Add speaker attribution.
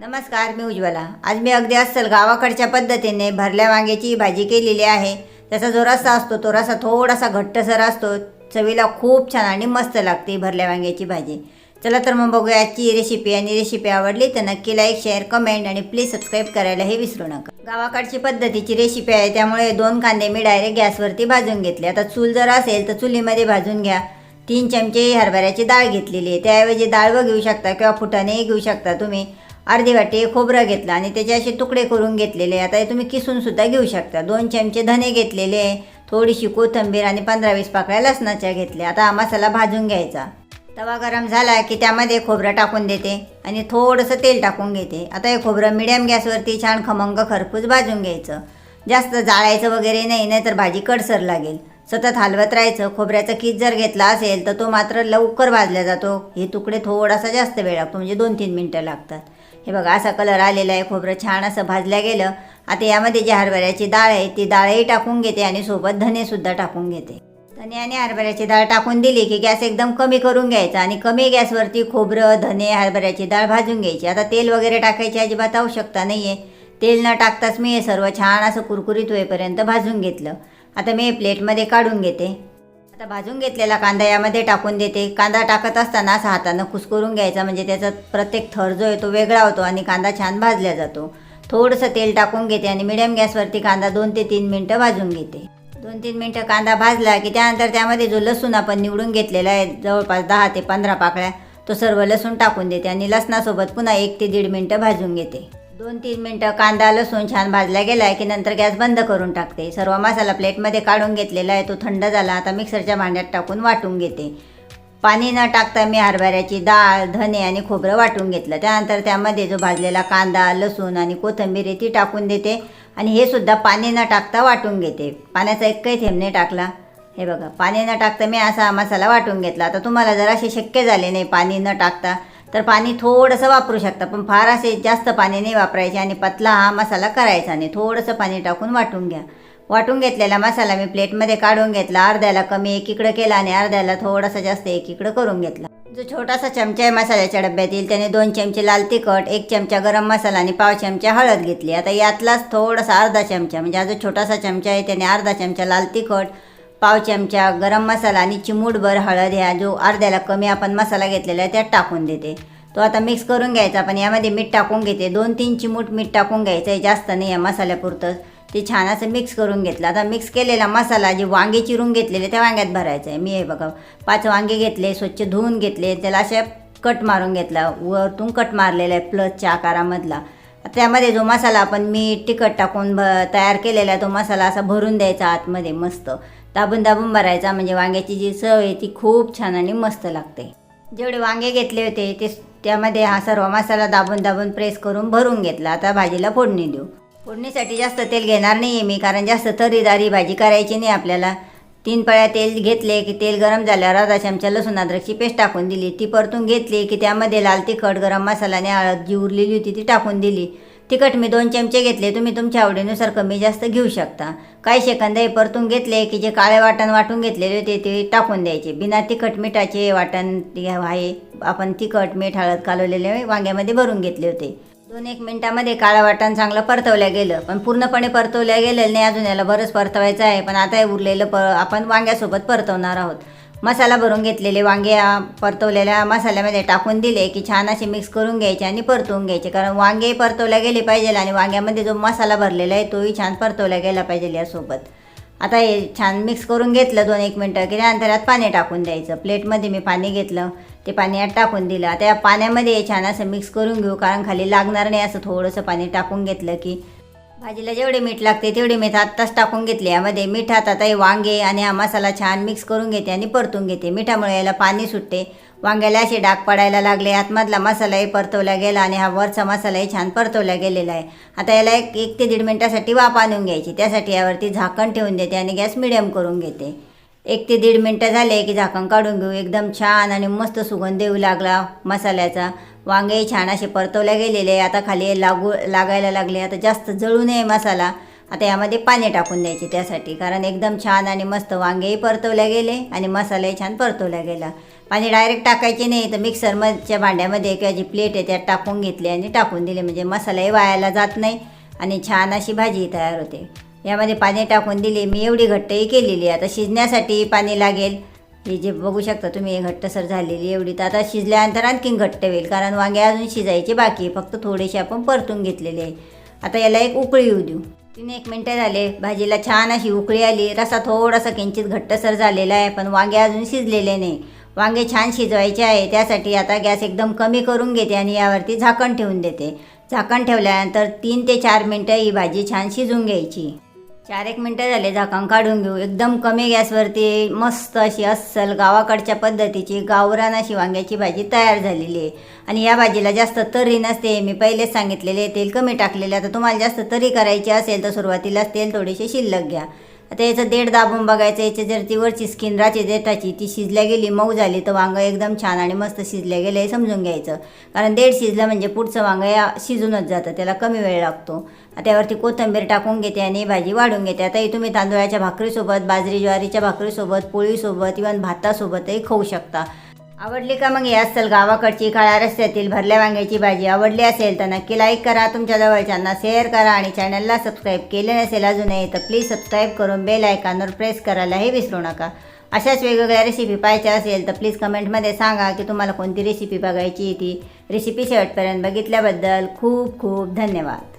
Speaker 1: नमस्कार मी उज्ज्वला. आज मी अगदी अस्सल गावाकडच्या पद्धतीने भरल्या वांग्याची भाजी केलेली आहे. त्याचा जो रस्सा असतो तो रस्सा थोडासा घट्टसर असतो. चवीला खूप छान आणि मस्त लागते भरल्या वांग्याची भाजी. चला तर मग बघूया आजची रेसिपी आणि रेसिपी आवडली तर नक्की लाईक शेअर कमेंट आणि प्लीज सबस्क्राईब करायलाही विसरू नका. गावाकडची पद्धतीची रेसिपी आहे त्यामुळे दोन कांदे मी डायरेक्ट गॅसवरती भाजून घेतले. आता चूल जर असेल तर चुलीमध्ये भाजून घ्या. तीन चमचे हरभऱ्याची डाळ घेतलेली आहे. त्याऐवजी डाळ व घेऊ शकता किंवा फुटाणेही घेऊ शकता तुम्ही. अर्धी वाटी खोबरं घेतलं आणि त्याचे असे तुकडे करून घेतलेले आता हे तुम्ही किसूनसुद्धा घेऊ शकता. दोन चमचे धने घेतलेले थोडीशी कोथिंबीर आणि पंधरा वीस पाकळ्या लसणाच्या घेतल्या. आता हा मसाला भाजून घ्यायचा. तवा गरम झाला की त्यामध्ये खोबरं टाकून देते आणि थोडंसं तेल टाकून घेते. आता हे खोबरं मिडियम गॅसवरती छान खमंग खरपूस भाजून घ्यायचं. जास्त जाळायचं वगैरे नाही नाहीतर भाजी कडसर लागेल. सतत हलवत राहायचं. खोबऱ्याचा किस जर घेतला असेल तर तो मात्र लवकर भाजला जातो. हे तुकडे थोडासा जास्त वेळ लागतो म्हणजे दोन तीन मिनटं लागतात. हे बघा असा कलर आलेला आहे खोबरं छान असं भाजल्या गेलं. आता यामध्ये जी हरभऱ्याची डाळ आहे ती डाळही टाकून घेते आणि सोबत धनेसुद्धा टाकून घेते. धने आणि हरभऱ्याची डाळ टाकून दिली की गॅस एकदम कमी करून घ्यायचा आणि कमी गॅसवरती खोबरं धने हरभऱ्याची डाळ भाजून घ्यायची. आता तेल वगैरे टाकायची अजिबात आवश्यकता नाही आहे तेल न टाकताच मी हे सर्व छान असं कुरकुरीत होईपर्यंत भाजून घेतलं. आता मी हे प्लेटमध्ये काढून घेते. आता भाजून घेतलेला कांदा यामध्ये टाकून देते. कांदा टाकत असताना असं हातानं कुसकरून घ्यायचा म्हणजे त्याचा प्रत्येक थर जो आहे तो वेगळा होतो आणि कांदा छान भाजला जातो. थोडंसं तेल टाकून घेते आणि मिडियम गॅसवरती कांदा दोन ते तीन मिनटं भाजून घेते. दोन तीन मिनटं कांदा भाजला की त्यानंतर त्यामध्ये जो लसूण आपण निवडून घेतलेला आहे जवळपास दहा ते पंधरा पाकळ्या तो सर्व लसूण टाकून देते आणि लसणासोबत पुन्हा एक ते दीड मिनटं भाजून घेते. दोन तीन मिनटं कांदा लसूण छान भाजला गेला आहे की नंतर गॅस बंद करून टाकते. सर्व मसाला प्लेटमध्ये काढून घेतलेला आहे तो थंड झाला. आता मिक्सरच्या भांड्यात टाकून वाटून घेते. पाणी न टाकता मी हरभऱ्याची डाळ धने आणि खोबरं वाटून घेतलं. त्यानंतर त्यामध्ये जो भाजलेला कांदा लसूण आणि कोथिंबीर आहे ती टाकून देते आणि हे सुद्धा पाणी न टाकता वाटून घेते. पाण्याचा एकही थेंब नाही टाकला. हे बघा पाणी न टाकता मी असा मसाला वाटून घेतला. आता तुम्हाला जर असे शक्य झाले नाही पाणी न टाकता तर पाणी थोडंसं वापरू शकता पण फार असे जास्त पाणी नाही वापरायचे आणि पतला हा मसाला करायचा नाही. थोडंसं पाणी टाकून वाटून घ्या. वाटून घेतलेला मसाला मी प्लेटमध्ये काढून घेतला अर्ध्याला कमी एकीकडं केला आणि अर्ध्याला थोडासा जास्त एकीकडं करून घेतला. जो छोटासा चमचा आहे मसाल्याच्या डब्यात येईल त्याने दोन चमचे लाल तिखट एक चमचा गरम मसाला आणि पाव चमचा हळद घेतली. आता यातलाच थोडासा अर्धा चमचा म्हणजे हा जो छोटासा चमचा आहे त्याने अर्धा चमचा लाल तिखट पाव चमचा गरम मसाला आणि चिमूटभर हळद ह्या जो अर्ध्याला कमी आपण मसाला घेतलेला आहे त्यात टाकून देते. तो आता मिक्स करून घ्यायचा पण यामध्ये मीठ टाकून घेते. दोन तीन चिमूट मीठ टाकून घ्यायचं आहे जास्त नाही या मसाल्यापुरतंच. ते छान असं मिक्स करून घेतलं. आता मिक्स केलेला मसाला जे वांगे चिरून घेतलेले त्या वांग्यात भरायचं आहे मी हे बघा पाच वांगे घेतले स्वच्छ धुवून घेतले त्याला अशा कट मारून घेतला. वरतून कट मारलेला आहे प्लसच्या आकारामधला. त्यामध्ये जो मसाला आपण मीठ तिखट टाकून भ तयार केलेला तो मसाला असा भरून द्यायचा आतमध्ये मस्त. दाबून दाबून भरायचा म्हणजे वांग्याची जी चव आहे ती खूप छान आणि मस्त लागते. जेवढे वांगे घेतले होते ते त्यामध्ये हा सर्व मसाला दाबून दाबून प्रेस करून भरून घेतला. आता भाजीला फोडणी देऊ. फोडणीसाठी जास्त तेल घेणार नाही आहे मी कारण जास्त तरीदारी भाजी करायची नाही आपल्याला. तीन पळ्या तेल घेतले की तेल गरम झाल्यावर अर्धा चमचा लसूण अद्रकची पेस्ट टाकून दिली. ती परतून घेतली की त्यामध्ये लाल तिखट गरम मसाल्याने हळद जी उरलेली होती ती टाकून दिली. तिखट मी दोन चमचे घेतले. तुम्ही तुमच्या आवडीनुसार कमी जास्त घेऊ शकता. काही सेकंद हे परतून घेतले की जे काळे वाटण वाटून घेतलेले होते ते टाकून द्यायचे. बिना तिखट मिठाचे वाटण आहे आपण तिखट मीठ हळद कालवलेले वांग्यामध्ये भरून घेतले होते. दोन एक मिनटामध्ये काळा वाटण चांगलं परतवल्या गेलं. पण पूर्णपणे परतवल्या गेलेलं नाही अजून याला बरंच परतवायचं आहे. पण आता हे उरलेलं प आपण वांग्यासोबत परतवणार आहोत. मसाला भरून घेतलेले वांगे परतवलेल्या मसाल्यामध्ये टाकून दिले की छान असे मिक्स करून घ्यायचे आणि परतवून घ्यायचे. कारण वांगे परतवल्या गेले पाहिजे आणि वांग्यामध्ये जो मसाला भरलेला आहे तोही छान परतवल्या गेला पाहिजे यासोबत. आता हे छान मिक्स करून घेतलं दोन एक मिनटं की त्यानंतर यात पाणी टाकून द्यायचं. प्लेटमध्ये मी पाणी घेतलं. ते पाणी यात टाकून दिलं. आता या पाण्यामध्ये छान असं मिक्स करून घेऊ कारण खाली लागणार नाही असं थोडंसं पाणी टाकून घेतलं की भाजीला जेवढे मीठ लागते तेवढे मीठ आत्ताच टाकून घेतले. यामध्ये मीठ आता हे वांगे आणि हा मसाला छान मिक्स करून घेते आणि परतून घेते. मिठामुळे याला पाणी सुटते. वांग्याला असे डाग पडायला लागले. आतमधला मसालाही परतवला गेला आणि हा वरचा मसालाही छान परतवला गेलेला आहे. आता याला एक एक ते दीड मिनटासाठी वाफ आणून घ्यायची. त्यासाठी यावरती झाकण ठेवून देते आणि गॅस मिडियम करून घेते. एक ते दीड मिनटं झाले की झाकण काढून घेऊ. एकदम छान आणि मस्त सुगंध येऊ लागला मसाल्याचा. वांगे छान असे परतवल्या गेलेले आता खाली लागू लागायला लागले. आता जास्त जळू नये मसाला. आता यामध्ये पाणी टाकून द्यायचे त्यासाठी. कारण एकदम छान आणि मस्त वांगेही परतवल्या गेले आणि मसालाही छान परतवला गेला. पाणी डायरेक्ट टाकायचे नाही तर मिक्सरमधच्या भांड्यामध्ये किंवा जी प्लेट आहे त्यात टाकून घेतली आणि टाकून दिले. म्हणजे मसालाही वायाला जात नाही आणि छान अशी भाजी तयार होते. यामध्ये पाणी टाकून दिले. मी एवढी घट्टही केलेली आहे. आता शिजण्यासाठी पाणी लागेल. हे जे बघू शकता तुम्ही हे घट्टसर झालेली एवढी. तर आता शिजल्यानंतर आणखीन घट्ट होईल कारण वांगे अजून शिजायचे बाकी आहे. फक्त थोडेसे आपण परतून घेतलेले आहे. आता याला एक उकळी येऊ देऊ. तीन एक मिनटं झाले. भाजीला छान अशी उकळी आली. रसा थोडासा किंचित घट्टसर झालेला आहे पण वांगे अजून शिजलेले नाही. वांगे छान शिजवायचे आहे. त्यासाठी आता गॅस एकदम कमी करून घेते आणि यावरती झाकण ठेवून देते. झाकण ठेवल्यानंतर तीन ते चार मिनटं ही भाजी छान शिजून घ्यायची. चार एक मिनटं झाले झाकण काढून घेऊ. एकदम कमी गॅसवरती मस्त अशी अस्सल गावाकडच्या पद्धतीची गावरान अशी वांग्याची भाजी तयार झालेली आहे. आणि या भाजीला जास्त तरी नसते मी पहिलेच सांगितलेले तेल कमी टाकलेले. आता तुम्हाला जास्त तरी करायची असेल तर सुरुवातीलाच तेल थोडीशी शिल्लक घ्या. आता याचं देठ दाबून बघायचं याची जर ती वरची स्किन राहते देठाची ती शिजल्या गेली मऊ झाली तर वांगं एकदम छान आणि मस्त शिजल्या गेलं हे समजून घ्यायचं. कारण देठ शिजलं म्हणजे पुढचं वांगं या शिजूनच जातं त्याला कमी वेळ लागतो. त्यावरती कोथिंबीर टाकून घेते आणि भाजी वाढून घेते. आता ही तुम्ही तांदूळाच्या भाकरीसोबत बाजरी ज्वारीच्या भाकरीसोबत पोळीसोबत इवन भातासोबतही खाऊ शकता. आवडली का मग ही असेल गावाकडची काळ्या रस्त्यातील भरल्या वांग्याची भाजी? आवडली असेल तर नक्की लाईक करा. तुमच्या जवळच्यांना शेअर करा आणि चॅनलला सबस्क्राईब केले नसेल अजूनही तर प्लीज सबस्क्राईब करून बेल आयकॉनवर प्रेस करायलाही विसरू नका. अशाच वेगवेगळ्या रेसिपी पाहायच्या असेल तर प्लीज कमेंटमध्ये सांगा की तुम्हाला कोणती रेसिपी बघायची ती. रेसिपी शेवटपर्यंत बघितल्याबद्दल खूप खूप धन्यवाद.